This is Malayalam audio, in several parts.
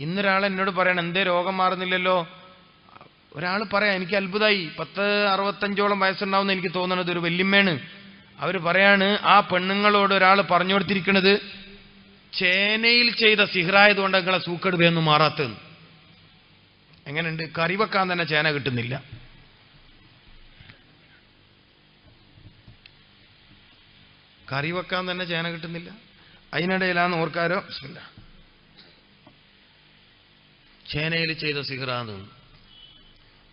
ഇന്നൊരാൾ എന്നോട് പറയണം എന്തേ രോഗം മാറുന്നില്ലല്ലോ? ഒരാൾ പറയാം എനിക്ക് അത്ഭുതമായി പത്ത് അറുപത്തഞ്ചോളം വയസ്സുണ്ടാവുന്ന എനിക്ക് തോന്നണത് ഒരു വല്യമ്മയാണ്. അവർ പറയാണ് ആ പെണ്ണുങ്ങളോട് ഒരാൾ പറഞ്ഞു കൊടുത്തിരിക്കുന്നത് ചേനയിൽ ചെയ്ത സിഹറായതുകൊണ്ട് നിങ്ങളെ സൂക്കേട് വേയൊന്നും മാറാത്തതെന്ന്. എങ്ങനെയുണ്ട്? കറി വെക്കാൻ തന്നെ ചേന കിട്ടുന്നില്ല. കറി വെക്കാൻ തന്നെ ചേന കിട്ടുന്നില്ല. അതിനിടയിലാണ് ഓർക്കാരോ? ബിസ്മില്ലാ. ചേനയിൽ ചെയ്ത സിഹറാന്ന്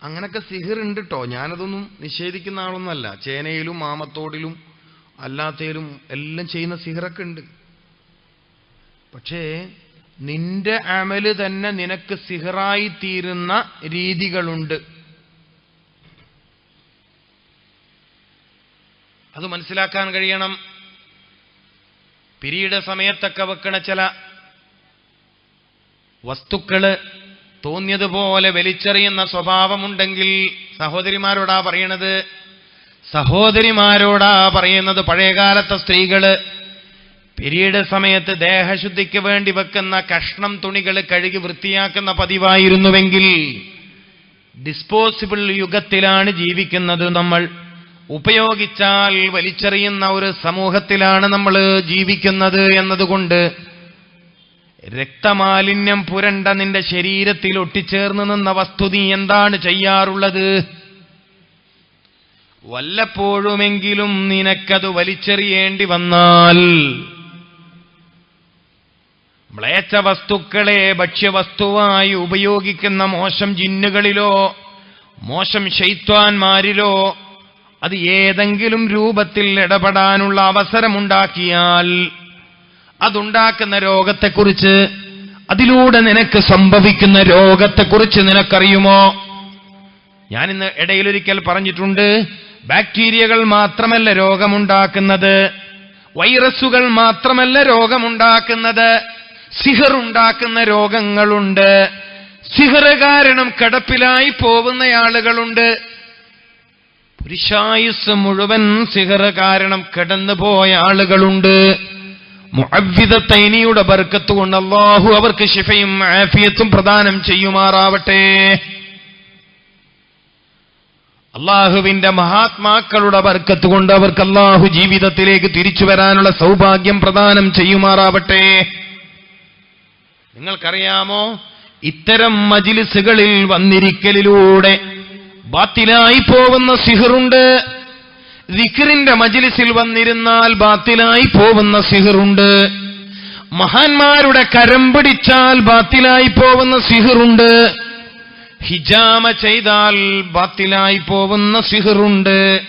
അങ്ങനൊക്കെ സിഹിർ ഉണ്ട് കേട്ടോ ഞാനതൊന്നും നിഷേധിക്കുന്ന ആളൊന്നുമല്ല. ചേനയിലും മാമത്തോടിലും അല്ലാത്തയിലും എല്ലാം ചെയ്യുന്ന സിഹിറൊക്കെ ഉണ്ട്. പക്ഷേ നിന്റെ അമൽ തന്നെ നിനക്ക് സിഹറായി തീരുന്ന രീതികളുണ്ട്. അത് മനസ്സിലാക്കാൻ കഴിയണം. പിരീഡ സമയത്തൊക്കെ വെക്കണ ചില വസ്തുക്കൾ തോന്നിയതുപോലെ വലിച്ചെറിയുന്ന സ്വഭാവമുണ്ടെങ്കിൽ സഹോദരിമാരോടാ പറയണത്? സഹോദരിമാരോടാ പറയുന്നത് പഴയകാലത്തെ സ്ത്രീകൾ പിരീഡ് സമയത്ത് ദേഹശുദ്ധിക്ക് വേണ്ടി വെക്കുന്ന കഷ്ണം തുണികൾ കഴുകി വൃത്തിയാക്കുന്ന പതിവായിരുന്നുവെങ്കിൽ ഡിസ്പോസിബിൾ യുഗത്തിലാണ് ജീവിക്കുന്നത് നമ്മൾ. ഉപയോഗിച്ചാൽ വലിച്ചെറിയുന്ന ഒരു സമൂഹത്തിലാണ് നമ്മൾ ജീവിക്കുന്നത് എന്നതുകൊണ്ട് രക്തമാലിന്യം പുരണ്ട നിന്റെ ശരീരത്തിൽ ഒട്ടിച്ചേർന്ന് നിന്ന വസ്തു നീ എന്താണ് ചെയ്യാറുള്ളത്? വല്ലപ്പോഴുമെങ്കിലും നിനക്കത് വലിച്ചെറിയേണ്ടി വന്നാൽ മ്ലേച്ഛ വസ്തുക്കളെ ഭക്ഷ്യവസ്തുവായി ഉപയോഗിക്കുന്ന മോശം ജിന്നുകളിലോ മോശം ശൈത്വാന്മാരിലോ അത് ഏതെങ്കിലും രൂപത്തിൽ ഇടപെടാനുള്ള അവസരമുണ്ടാക്കിയാൽ അതുണ്ടാക്കുന്ന രോഗത്തെക്കുറിച്ച് അതിലൂടെ നിനക്ക് സംഭവിക്കുന്ന രോഗത്തെക്കുറിച്ച് നിനക്കറിയുമോ? ഞാൻ ഇന്ന് ഇടയിലൊരിക്കൽ പറഞ്ഞിട്ടുണ്ട് ബാക്ടീരിയകൾ മാത്രമല്ല രോഗമുണ്ടാക്കുന്നത് വൈറസുകൾ മാത്രമല്ല രോഗമുണ്ടാക്കുന്നത് സിഹർ ഉണ്ടാക്കുന്ന രോഗങ്ങളുണ്ട് സിഹർ കാരണം കിടപ്പിലായി പോകുന്ന ആളുകളുണ്ട്. പുരുഷായുസ് മുഴുവൻ സിഹർ കാരണം കിടന്നുപോയ ആളുകളുണ്ട്. മുഅവ്വിദത്തൈനിയുടെ ബർക്കത്ത് കൊണ്ട് അള്ളാഹു അവർക്ക് ശിഫയും ആഫിയത്തും പ്രദാനം ചെയ്യുമാറാവട്ടെ. അള്ളാഹുവിന്റെ മഹാത്മാക്കളുടെ ബർക്കത്ത് കൊണ്ട് അവർക്ക് അള്ളാഹു ജീവിതത്തിലേക്ക് തിരിച്ചു വരാനുള്ള സൗഭാഗ്യം പ്രദാനം ചെയ്യുമാറാവട്ടെ. നിങ്ങൾക്കറിയാമോ? ഇത്തരം മജിലിസുകളിൽ വന്നിരിക്കലിലൂടെ ബാത്തിലായി പോകുന്ന സിഹറുണ്ട്. ദിഖറിന്റെ മജിലിസിൽ വന്നിരുന്നാൽ ബാത്തിലായി പോകുന്ന സിഹിറുണ്ട്. മഹാന്മാരുടെ കരം പിടിച്ചാൽ ബാത്തിലായി പോകുന്ന സിഹിറുണ്ട്. ഹിജാമ ചെയ്താൽ ബാത്തിലായി പോകുന്ന സിഹിറുണ്ട്.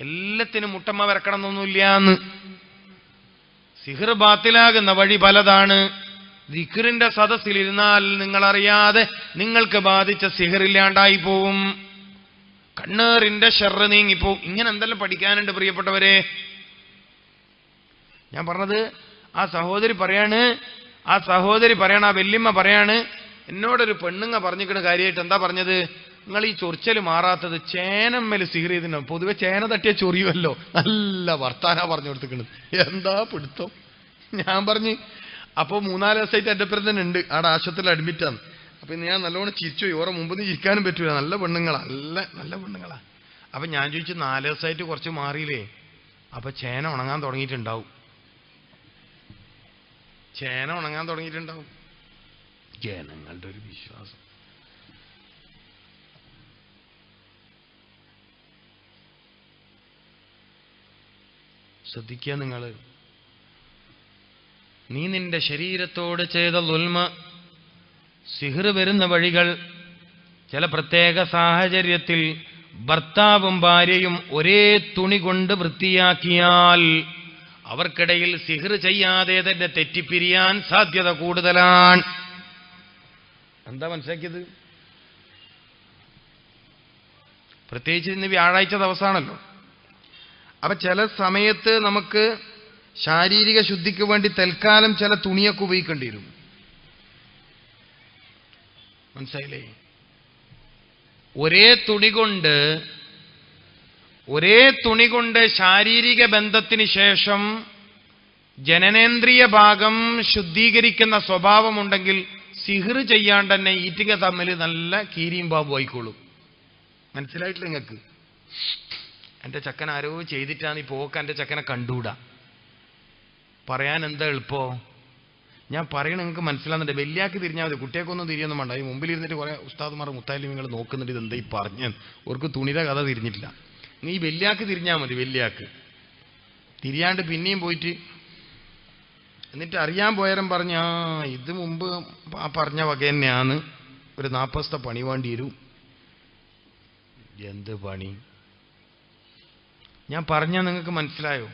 എല്ലാത്തിനും മുട്ടമ്മ വരക്കണമെന്നൊന്നുമില്ലാന്ന്. സിഹിർ ബാത്തിലാകുന്ന വഴി പലതാണ്. ദിഖറിന്റെ സദസ്സിലിരുന്നാൽ നിങ്ങളറിയാതെ നിങ്ങൾക്ക് ബാധിച്ച സിഹിറില്ലാണ്ടായി പോവും. കണ്ണേറിന്റെ ഷെറ് നീങ്ങിപ്പോ ഇങ്ങനെ എന്തെല്ലാം പഠിക്കാനുണ്ട് പ്രിയപ്പെട്ടവരെ? ഞാൻ പറഞ്ഞത് ആ സഹോദരി പറയാണ് ആ സഹോദരി പറയണ ആ വെല്ലിമ്മ പറയാണ് എന്നോടൊരു പെണ്ണുങ്ങ പറഞ്ഞിക്കണ കാര്യമായിട്ട് എന്താ പറഞ്ഞത്? നിങ്ങൾ ഈ ചൊറിച്ചൽ മാറാത്തത് ചേനമ്മേൽ സിഹർ പൊതുവെ ചേന തട്ടിയ ചൊറിയുമല്ലോ. നല്ല വർത്താന പറഞ്ഞു കൊടുത്തിക്കണത് എന്താ പിടുത്തം? ഞാൻ പറഞ്ഞ് അപ്പോൾ മൂന്നാൽ ദിവസമായിട്ട് എന്റെ പേര് തന്നെ ഉണ്ട്. ആടെ ആശുപത്രിയിൽ അഡ്മിറ്റാണ് അപ്പൊ ഞാൻ നല്ലോണം ചിരിച്ചു ഓറെ മുമ്പ് നിന്ന് ചിരിക്കാനും പറ്റൂല. നല്ല പെണ്ണുങ്ങളാ. നല്ല നല്ല പെണ്ണുങ്ങളാ. അപ്പൊ ഞാൻ ചോദിച്ചു നാല് ദിവസമായിട്ട് കുറച്ച് മാറിയില്ലേ? അപ്പൊ ചേന ഉണങ്ങാൻ തുടങ്ങിയിട്ടുണ്ടാവും. ചേന ഉണങ്ങാൻ തുടങ്ങിയിട്ടുണ്ടാവും. ജനങ്ങളുടെ ഒരു വിശ്വാസം. ശ്രദ്ധിക്കുക നിങ്ങൾ നീ നിന്റെ ശരീരത്തോട് ചെയ്ത ലുൽമ സിഹർ വരുന്ന വഴികൾ ചില പ്രത്യേക സാഹചര്യത്തിൽ ഭർത്താവും ഭാര്യയും ഒരേ തുണി കൊണ്ട് വൃത്തിയാക്കിയാൽ അവർക്കിടയിൽ സിഹർ ചെയ്യാതെ തന്നെ തെറ്റിപ്പിരിയാൻ സാധ്യത കൂടുതലാണ്. എന്താ മനസ്സിലാക്കിയത്? പ്രത്യേകിച്ച് ഇന്ന് വ്യാഴാഴ്ച ദിവസമാണല്ലോ. അപ്പൊ ചില സമയത്ത് നമുക്ക് ശാരീരിക ശുദ്ധിക്ക് വേണ്ടി തൽക്കാലം ചില തുണിയൊക്കെ ഉപയോഗിക്കേണ്ടി വരും. മനസ്സിലായില്ലേ? ഒരേ തുണി കൊണ്ട് ഒരേ തുണി കൊണ്ട് ശാരീരിക ബന്ധത്തിന് ശേഷം ജനനേന്ദ്രിയ ഭാഗം ശുദ്ധീകരിക്കുന്ന സ്വഭാവമുണ്ടെങ്കിൽ സിഹിർ ചെയ്യാണ്ട് തന്നെ ഈറ്റിക തമ്മിൽ നല്ല കീരിയും ബാബു ആയിക്കോളും. മനസ്സിലായിട്ടില്ല നിങ്ങൾക്ക്? എന്റെ ചക്കൻ ആരോ ചെയ്തിട്ടാണ് ഈ പോക്ക് എന്റെ ചക്കനെ കണ്ടുകൂടാ. പറയാൻ എന്താ എളുപ്പോ? ഞാൻ പറയണ നിങ്ങൾക്ക് മനസ്സിലാകുന്നുണ്ട് വെല്ലിയാക്കി തിരിഞ്ഞാൽ മതി. കുട്ടിയൊക്കൊന്നും തിരിയൊന്നും വേണ്ട. ഈ മുമ്പിൽ ഇരുന്നിട്ട് കുറേ ഉസ്താദുമാർ മുത്താലിമിങ്ങൾ നോക്കുന്നുണ്ട് ഇതെന്താ ഈ പറഞ്ഞ്. ഓർക്ക് തുണിയുടെ കഥ തിരിഞ്ഞിട്ടില്ല. നീ വലിയാക്ക് തിരിഞ്ഞാൽ മതി വലിയാക്ക്. തിരിയാണ്ട് പിന്നെയും പോയിട്ട് എന്നിട്ട് അറിയാൻ പോയാലും പറഞ്ഞ ആ ഇത് മുമ്പ് ആ പറഞ്ഞ വക തന്നെയാണ്. ഒരു നാപ്പസ്ത പണി വേണ്ടി വരും. എന്ത് പണി? ഞാൻ പറഞ്ഞാൽ നിങ്ങൾക്ക് മനസ്സിലായോ?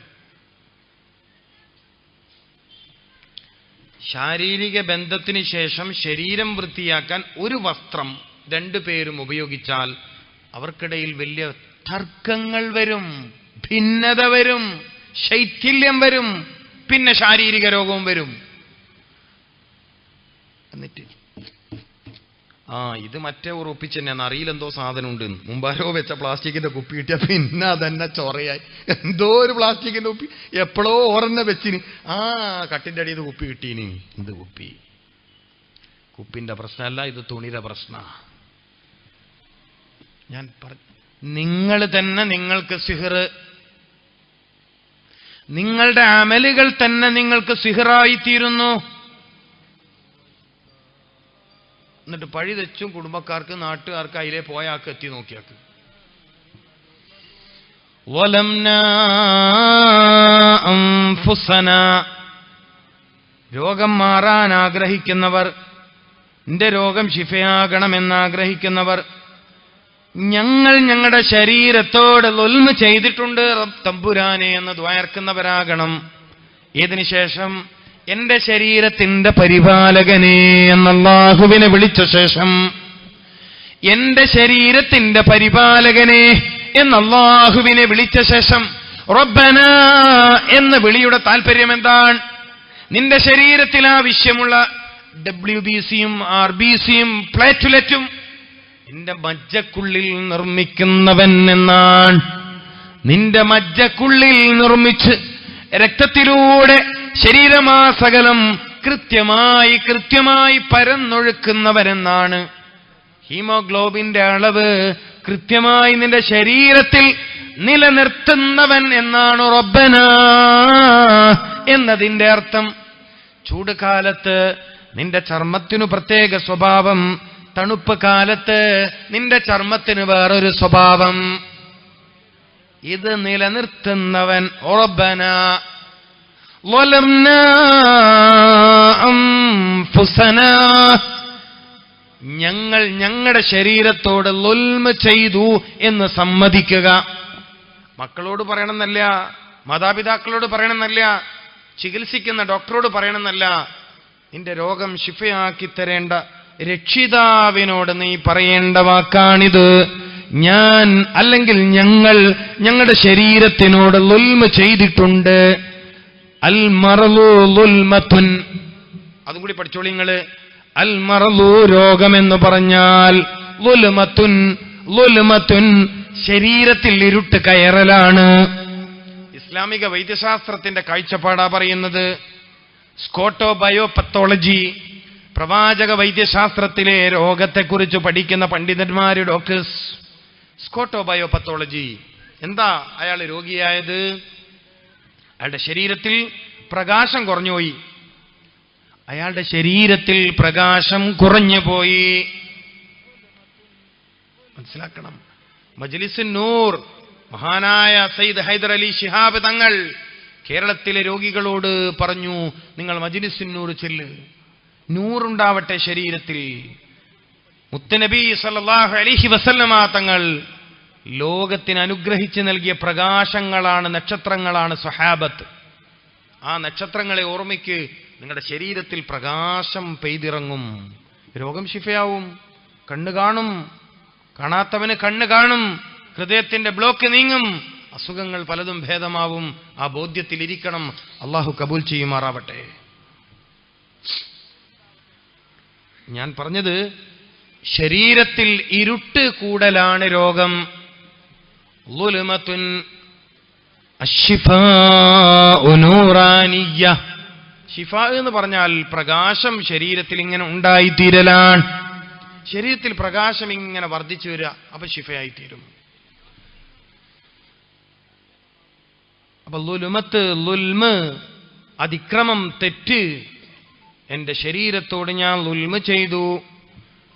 ശാരീരിക ബന്ധത്തിന് ശേഷം ശരീരം വൃത്തിയാക്കാൻ ഒരു വസ്ത്രം രണ്ടു പേരും ഉപയോഗിച്ചാൽ അവർക്കിടയിൽ വലിയ തർക്കങ്ങൾ വരും ഭിന്നത വരും ശൈഥില്യം വരും പിന്നെ ശാരീരിക രോഗവും വരും. എന്നിട്ട് ആ ഇത് മറ്റേ ഉറപ്പിച്ച് തന്നെയാണ് അറിയില്ലെന്തോ സാധനം ഉണ്ട് മുമ്പാരോ വെച്ച പ്ലാസ്റ്റിക്കിന്റെ കുപ്പി കിട്ടിയ പിന്നെ അതന്നെ ചൊറയായി എന്തോ ഒരു പ്ലാസ്റ്റിക്കിന്റെ കുപ്പി. എപ്പോഴോ ഓറന്നെ വെച്ചിന്. ആ കട്ടിന്റെ അടിയിൽ കുപ്പി കിട്ടീനി. എന്ത് കുപ്പി? കുപ്പിന്റെ പ്രശ്നമല്ല ഇത് തുണിയുടെ പ്രശ്ന. ഞാൻ പറ നിങ്ങൾ തന്നെ നിങ്ങൾക്ക് സിഹർ നിങ്ങളുടെ അമലുകൾ തന്നെ നിങ്ങൾക്ക് സിഹറായി എന്നിട്ട് പഴി തെച്ചും കുടുംബക്കാർക്ക് നാട്ടുകാർക്ക് അതിലെ പോയാക്ക് എത്തി നോക്കിയാക്ക്. രോഗം മാറാൻ ആഗ്രഹിക്കുന്നവർ എന്റെ രോഗം ശിഫയാകണമെന്നാഗ്രഹിക്കുന്നവർ ഞങ്ങൾ ഞങ്ങളുടെ ശരീരത്തോട് ലൊൽമ ചെയ്തിട്ടുണ്ട് തമ്പുരാനെ എന്ന് ദ്വയർക്കുന്നവരാകണം. ഇതിനു ശേഷം? എന്റെ ശരീരത്തിന്റെ പരിപാലകനെ എന്നല്ലാഹുവിനെ വിളിച്ച ശേഷം എന്റെ ശരീരത്തിന്റെ പരിപാലകനെ എന്നല്ലാഹുവിനെ വിളിച്ച ശേഷം റബ്ബന എന്ന വിളിയുടെ താല്പര്യം എന്താണ്? നിന്റെ ശരീരത്തിൽ ആവശ്യമുള്ള ഡബ്ല്യു ബി സിയും ആർ ബി സിയും പ്ലേറ്റുലറ്റും നിന്റെ മജ്ജക്കുള്ളിൽ നിർമ്മിക്കുന്നവൻ എന്നാണ്. നിന്റെ മജ്ജക്കുള്ളിൽ നിർമ്മിച്ച് രക്തത്തിലൂടെ ശരീരമാസകലം കൃത്യമായി കൃത്യമായി പരന്നൊഴുക്കുന്നവരെന്നാണ്. ഹീമോഗ്ലോബിന്റെ അളവ് കൃത്യമായി നിന്റെ ശരീരത്തിൽ നിലനിർത്തുന്നവൻ എന്നാണ് റബ്ബന എന്നതിന്റെ അർത്ഥം. ചൂട് കാലത്ത് നിന്റെ ചർമ്മത്തിനു പ്രത്യേക സ്വഭാവം തണുപ്പ് കാലത്ത് നിന്റെ ചർമ്മത്തിന് വേറൊരു സ്വഭാവം. ഇത് നിലനിർത്തുന്നവൻ ഉറബന ഞങ്ങൾ ഞങ്ങളുടെ ശരീരത്തോട് ലൊൽമ ചെയ്തു എന്ന് സമ്മതിക്കുക. മക്കളോട് പറയണമെന്നല്ല മാതാപിതാക്കളോട് പറയണമെന്നല്ല ചികിത്സിക്കുന്ന ഡോക്ടറോട് പറയണമെന്നല്ല. നിന്റെ രോഗം ശിഫയാക്കി തരേണ്ട രക്ഷിതാവിനോട് നീ പറയേണ്ട വാക്കാണിത്. ഞാൻ അല്ലെങ്കിൽ ഞങ്ങൾ ഞങ്ങളുടെ ശരീരത്തിനോട് ലൊൽമ ചെയ്തിട്ടുണ്ട്. അൽ അതും കൂടി പഠിച്ചോളി നിങ്ങൾ. അൽ മറലു രോഗമെന്ന് പറഞ്ഞാൽ ലുൽമത്തുൻ ലുൽമത്തുൻ ശരീരത്തിൽ ഇരുട്ട് കയറലാണ്. ഇസ്ലാമിക വൈദ്യശാസ്ത്രത്തിന്റെ കാഴ്ചപ്പാടാ പറയുന്നത്. സ്കോട്ടോ ബയോപത്തോളജി പ്രവാചക വൈദ്യശാസ്ത്രത്തിലെ രോഗത്തെക്കുറിച്ച് പഠിക്കുന്ന പണ്ഡിതന്മാര് ഡോക്ടേഴ്സ്. സ്കോട്ടോ ബയോപത്തോളജി എന്താ അയാൾ രോഗിയായത്? അയാളുടെ ശരീരത്തിൽ പ്രകാശം കുറഞ്ഞുപോയി അയാളുടെ ശരീരത്തിൽ പ്രകാശം കുറഞ്ഞുപോയി മനസ്സിലാക്കണം. മജ്ലിസ് നൂർ മഹാനായ സയ്യിദ് ഹൈദർ അലി ഷിഹാബ് തങ്ങൾ കേരളത്തിലെ രോഗികളോട് പറഞ്ഞു നിങ്ങൾ മജ്ലിസിൻ നൂർ ചെല്ല്. നൂറുണ്ടാവട്ടെ ശരീരത്തിൽ. മുത്തനബി സല്ലാഹു അലിഹി വസല്ലമ തങ്ങൾ ലോകത്തിന് അനുഗ്രഹിച്ച് നൽകിയ പ്രകാശങ്ങളാണ് നക്ഷത്രങ്ങളാണ് സ്വഹാബത്ത്. ആ നക്ഷത്രങ്ങളെ ഓർമ്മയ്ക്ക് നിങ്ങളുടെ ശരീരത്തിൽ പ്രകാശം പെയ്തിറങ്ങും. രോഗം ശിഫയാവും കണ്ണു കാണും. കാണാത്തവന് കണ്ണു കാണും. ഹൃദയത്തിന്റെ ബ്ലോക്ക് നീങ്ങും. അസുഖങ്ങൾ പലതും ഭേദമാവും. ആ ബോധ്യത്തിൽ ഇരിക്കണം അള്ളാഹു കബൂൽ ചെയ്യുമാറാവട്ടെ. ഞാൻ പറഞ്ഞത് ശരീരത്തിൽ ഇരുട്ട് കൂടലാണ് രോഗം. ലുലുമത്തുൻ അഷിഫാഉ നൂറാനിയ്യ. ഷിഫ എന്ന് പറഞ്ഞാൽ പ്രകാശം ശരീരത്തിൽ ഇങ്ങനെ ഉണ്ടായിത്തീരലാണ്. ശരീരത്തിൽ പ്രകാശം ഇങ്ങനെ വർദ്ധിച്ചു വരിക അപ്പൊ ഷിഫയായിത്തീരും അപ്പൊ ലുലുമത്ത് ലുൽമ് അതിക്രമം തെറ്റ്. എന്റെ ശരീരത്തോട് ഞാൻ ലുൽമ ചെയ്തു.